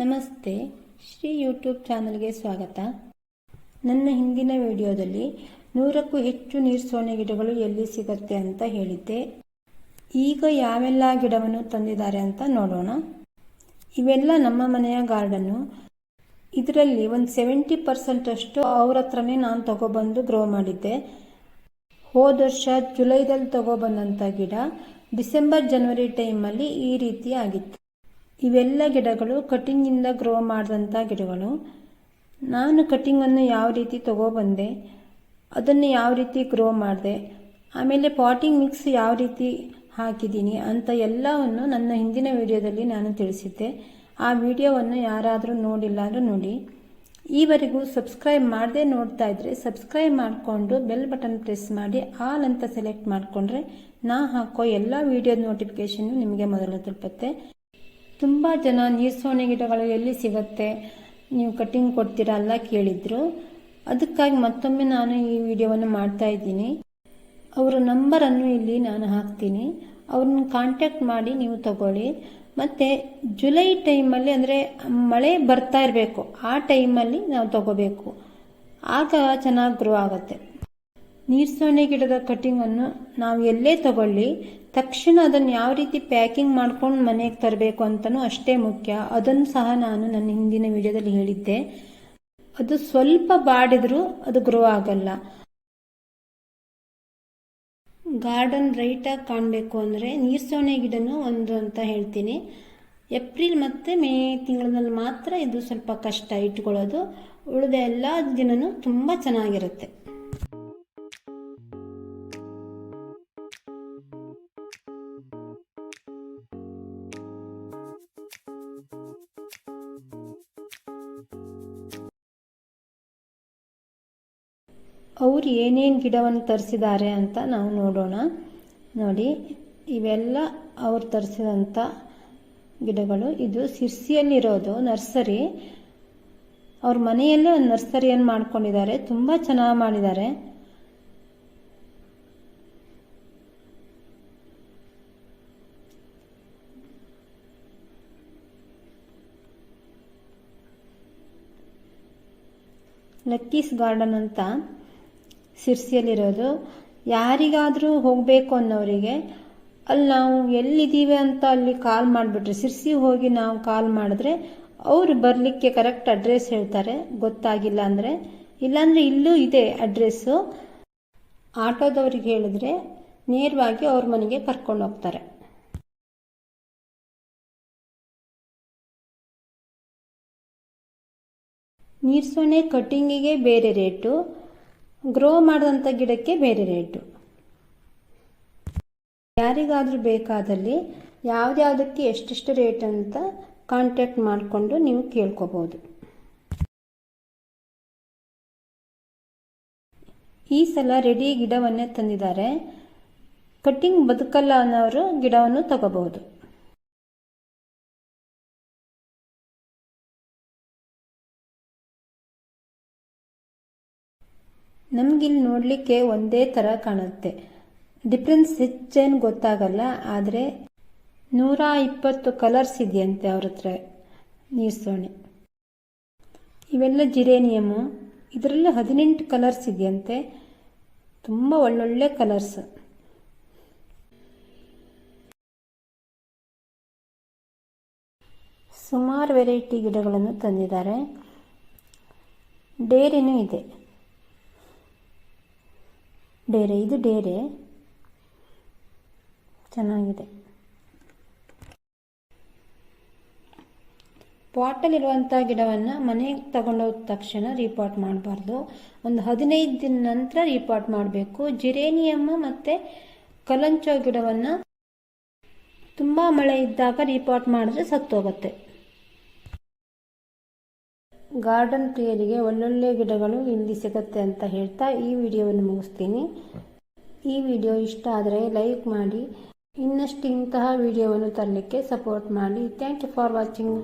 ನಮಸ್ತೆ, ಶ್ರೀ ಯೂಟ್ಯೂಬ್ ಚಾನಲ್ಗೆ ಸ್ವಾಗತ. ನನ್ನ ಹಿಂದಿನ ವಿಡಿಯೋದಲ್ಲಿ ನೂರಕ್ಕೂ ಹೆಚ್ಚು ನೀರ್ಸೋಣೆ ಗಿಡಗಳು ಎಲ್ಲಿ ಸಿಗುತ್ತೆ ಅಂತ ಹೇಳಿದ್ದೆ. ಈಗ ಯಾವೆಲ್ಲ ಗಿಡವನ್ನು ತಂದಿದ್ದಾರೆ ಅಂತ ನೋಡೋಣ. ಇವೆಲ್ಲ ನಮ್ಮ ಮನೆಯ ಗಾರ್ಡನ್ನು. ಇದರಲ್ಲಿ ಒಂದು ಸೆವೆಂಟಿ ಪರ್ಸೆಂಟ್ ಅಷ್ಟು ಅವ್ರ ಹತ್ರನೇ ನಾನು ತಗೊಬಂದು ಗ್ರೋ ಮಾಡಿದ್ದೆ. ಹೋದ ವರ್ಷ ಜುಲೈದಲ್ಲಿ ತಗೊಬಂದಂಥ ಗಿಡ ಡಿಸೆಂಬರ್, ಜನವರಿ ಟೈಮಲ್ಲಿ ಈ ರೀತಿ ಆಗಿತ್ತು. ಇವೆಲ್ಲ ಗಿಡಗಳು ಕಟಿಂಗಿಂದ ಗ್ರೋ ಮಾಡಿದಂಥ ಗಿಡಗಳು. ನಾನು ಕಟಿಂಗನ್ನು ಯಾವ ರೀತಿ ತಗೊಬಂದೆ, ಅದನ್ನು ಯಾವ ರೀತಿ ಗ್ರೋ ಮಾಡಿದೆ, ಆಮೇಲೆ ಪಾಟಿಂಗ್ ಮಿಕ್ಸ್ ಯಾವ ರೀತಿ ಹಾಕಿದ್ದೀನಿ ಅಂತ ಎಲ್ಲವನ್ನು ನನ್ನ ಹಿಂದಿನ ವಿಡಿಯೋದಲ್ಲಿ ನಾನು ತಿಳಿಸಿದ್ದೆ. ಆ ವಿಡಿಯೋವನ್ನು ಯಾರಾದರೂ ನೋಡಿಲ್ಲ ಅಂದರೂ ನೋಡಿ. ಈವರೆಗೂ ಸಬ್ಸ್ಕ್ರೈಬ್ ಮಾಡದೆ ನೋಡ್ತಾ ಇದ್ದರೆ ಸಬ್ಸ್ಕ್ರೈಬ್ ಮಾಡಿಕೊಂಡು ಬೆಲ್ ಬಟನ್ ಪ್ರೆಸ್ ಮಾಡಿ ಆಲ್ ಅಂತ ಸೆಲೆಕ್ಟ್ ಮಾಡಿಕೊಂಡ್ರೆ ನಾ ಹಾಕೋ ಎಲ್ಲ ವಿಡಿಯೋದ ನೋಟಿಫಿಕೇಷನ್ನು ನಿಮಗೆ ಮೊದಲು ತಲುಪುತ್ತೆ ತುಂಬ ಜನ ನೀರ್ಸೋಣೆ ಗಿಡಗಳು ಎಲ್ಲಿ ಸಿಗುತ್ತೆ? ನೀವು ಕಟಿಂಗ್ ಕೊಡ್ತೀರಾ ಕೇಳಿದರು ಕೇಳಿದ್ರು. ಅದಕ್ಕಾಗಿ ಮತ್ತೊಮ್ಮೆ ನಾನು ಈ ವಿಡಿಯೋವನ್ನು ಮಾಡ್ತಾ ಇದ್ದೀನಿ. ಅವರ ನಂಬರನ್ನು ಇಲ್ಲಿ ನಾನು ಹಾಕ್ತೀನಿ. ಅವ್ರನ್ನ ಕಾಂಟ್ಯಾಕ್ಟ್ ಮಾಡಿ ನೀವು ತಗೊಳ್ಳಿ. ಮತ್ತು ಜುಲೈ ಟೈಮಲ್ಲಿ ಅಂದರೆ ಮಳೆ ಬರ್ತಾ ಇರಬೇಕು. ಆ ಟೈಮಲ್ಲಿ ನಾವು ತಗೋಬೇಕು. ಆಗ ಚೆನ್ನಾಗಿ ಗ್ರೋ ಆಗುತ್ತೆ. ನೀರ್ಸೋಣೆ ಗಿಡದ ಕಟಿಂಗನ್ನು ನಾವು ಎಲ್ಲೇ ತಗೊಳ್ಳಿ, ತಕ್ಷಣ ಅದನ್ನು ಯಾವ ರೀತಿ ಪ್ಯಾಕಿಂಗ್ ಮಾಡ್ಕೊಂಡು ಮನೆಗೆ ತರಬೇಕು ಅಂತಲೂ ಅಷ್ಟೇ ಮುಖ್ಯ. ಅದನ್ನು ಸಹ ನಾನು ನನ್ನ ಹಿಂದಿನ ವಿಡಿಯೋದಲ್ಲಿ ಹೇಳಿದ್ದೆ. ಅದು ಸ್ವಲ್ಪ ಬಾಡಿದ್ರೂ ಅದು ಗ್ರೋ ಆಗಲ್ಲ. ಗಾರ್ಡನ್ ರೈಟಾಗಿ ಕಾಣಬೇಕು ಅಂದರೆ ನೀರ್ಸೋಣೆ ಗಿಡನೂ ಒಂದು ಅಂತ ಹೇಳ್ತೀನಿ. ಏಪ್ರಿಲ್ ಮತ್ತು ಮೇ ತಿಂಗಳಲ್ಲಿ ಮಾತ್ರ ಇದು ಸ್ವಲ್ಪ ಕಷ್ಟ ಇಟ್ಕೊಳ್ಳೋದು. ಉಳಿದ ಎಲ್ಲ ದಿನವೂ ತುಂಬ ಚೆನ್ನಾಗಿರುತ್ತೆ. ಅವ್ರು ಏನೇನು ಗಿಡವನ್ನು ತರಿಸಿದ್ದಾರೆ ಅಂತ ನಾವು ನೋಡೋಣ. ನೋಡಿ, ಇವೆಲ್ಲ ಅವ್ರು ತರಿಸಿದಂಥ ಗಿಡಗಳು. ಇದು ಸಿರ್ಸಿಯಲ್ಲಿರೋದು ನರ್ಸರಿ. ಅವ್ರ ಮನೆಯಲ್ಲೇ ಒಂದು ನರ್ಸರಿಯನ್ನು ಮಾಡ್ಕೊಂಡಿದ್ದಾರೆ. ತುಂಬ ಚೆನ್ನಾಗಿ ಮಾಡಿದ್ದಾರೆ. ಲಕ್ಕೀಸ್ ಗಾರ್ಡನ್ ಅಂತ. ಸಿರ್ಸಿಯಲ್ಲಿರೋದು ಯಾರಿಗಾದರೂ ಹೋಗಬೇಕು ಅನ್ನೋರಿಗೆ ಅಲ್ಲಿ ನಾವು ಎಲ್ಲಿದ್ದೀವಿ ಅಂತ ಅಲ್ಲಿ ಕಾಲ್ ಮಾಡಿಬಿಟ್ರೆ. ಸಿರ್ಸಿ ಹೋಗಿ ನಾವು ಕಾಲ್ ಮಾಡಿದ್ರೆ ಅವರು ಬರಲಿಕ್ಕೆ ಕರೆಕ್ಟ್ ಅಡ್ರೆಸ್ ಹೇಳ್ತಾರೆ. ಗೊತ್ತಾಗಿಲ್ಲ ಅಂದರೆ, ಇಲ್ಲಾಂದರೆ ಇಲ್ಲೂ ಇದೆ ಅಡ್ರೆಸ್ಸು. ಆಟೋದವ್ರಿಗೆ ಹೇಳಿದ್ರೆ ನೇರವಾಗಿ ಅವ್ರ ಮನೆಗೆ ಕರ್ಕೊಂಡು ಹೋಗ್ತಾರೆ. ನೀರ್ಸೋಣೆ ಕಟ್ಟಿಂಗಿಗೆ ಬೇರೆ ರೇಟು. ಗ್ರೋ ಮಾಡಿದಂಥ ಗಿಡಕ್ಕೆ ಬೇರೆ ರೇಟು ಯಾರಿಗಾದರೂ ಬೇಕಾದಲ್ಲಿ ಯಾವುದ್ಯಾವುದಕ್ಕೆ ಎಷ್ಟೆಷ್ಟು ರೇಟ್ ಅಂತ ಕಾಂಟ್ಯಾಕ್ಟ್ ಮಾಡಿಕೊಂಡು ನೀವು ಕೇಳ್ಕೊಬೋದು. ಈ ಸಲ ರೆಡಿ ಗಿಡವನ್ನೇ ತಂದಿದ್ದಾರೆ. ಕಟ್ಟಿಂಗ್ ಬದುಕಲ್ಲ ಅನ್ನೋರು ಗಿಡವನ್ನು ತಗೋಬಹುದು. ನಮಗಿಲ್ಲಿ ನೋಡಲಿಕ್ಕೆ ಒಂದೇ ಥರ ಕಾಣುತ್ತೆ. ಡಿಫ್ರೆನ್ಸ್ ಹೆಚ್ಚೇನು ಗೊತ್ತಾಗಲ್ಲ, ಆದರೆ ನೂರ ಇಪ್ಪತ್ತು ಕಲರ್ಸ್ ಇದೆಯಂತೆ ಅವ್ರ ಹತ್ರ ನೀರ್ಸೋಣೆ. ಇವೆಲ್ಲ ಜಿರೇನಿಯಮು ಇದರಲ್ಲಿ ಹದಿನೆಂಟು ಕಲರ್ಸ್ ಇದೆಯಂತೆ. ತುಂಬ ಒಳ್ಳೊಳ್ಳೆ ಕಲರ್ಸ್ ಸುಮಾರು ವೆರೈಟಿ ಗಿಡಗಳನ್ನು ತಂದಿದ್ದಾರೆ. ಡೇರಿನೂ ಇದೆ. ಡೇರೆ, ಇದು ಡೇರೆ. ಚೆನ್ನಾಗಿದೆ. ಪಾಟಲ್ಲಿರುವಂಥ ಗಿಡವನ್ನು ಮನೆಗೆ ತಗೊಂಡೋದ ತಕ್ಷಣ ರೀಪಾಟ್ ಮಾಡಬಾರ್ದು. ಒಂದು ಹದಿನೈದು ದಿನ ನಂತರ ರೀಪಾಟ್ ಮಾಡಬೇಕು. ಜಿರೇನಿಯಮ್ಮ ಮತ್ತು ಕಲಂಚೋ ಗಿಡವನ್ನು ತುಂಬ ಮಳೆ ಇದ್ದಾಗ ರೀಪಾಟ್ ಮಾಡಿದ್ರೆ ಸತ್ತೋಗುತ್ತೆ. ಗಾರ್ಡನ್ ಕ್ಲಿಯರಿಗೆ ಒಳ್ಳೊಳ್ಳೆ ಗಿಡಗಳು ಇಲ್ಲಿ ಸಿಗುತ್ತೆ ಅಂತ ಹೇಳ್ತಾ ಈ ವಿಡಿಯೋವನ್ನು ಮುಗಿಸ್ತೀನಿ. ಈ ವಿಡಿಯೋ ಇಷ್ಟ ಆದರೆ ಲೈಕ್ ಮಾಡಿ. ಇನ್ನಷ್ಟು ಇಂತಹ ವಿಡಿಯೋವನ್ನು ತರಲಿಕ್ಕೆ ಸಪೋರ್ಟ್ ಮಾಡಿ. Thank you for watching.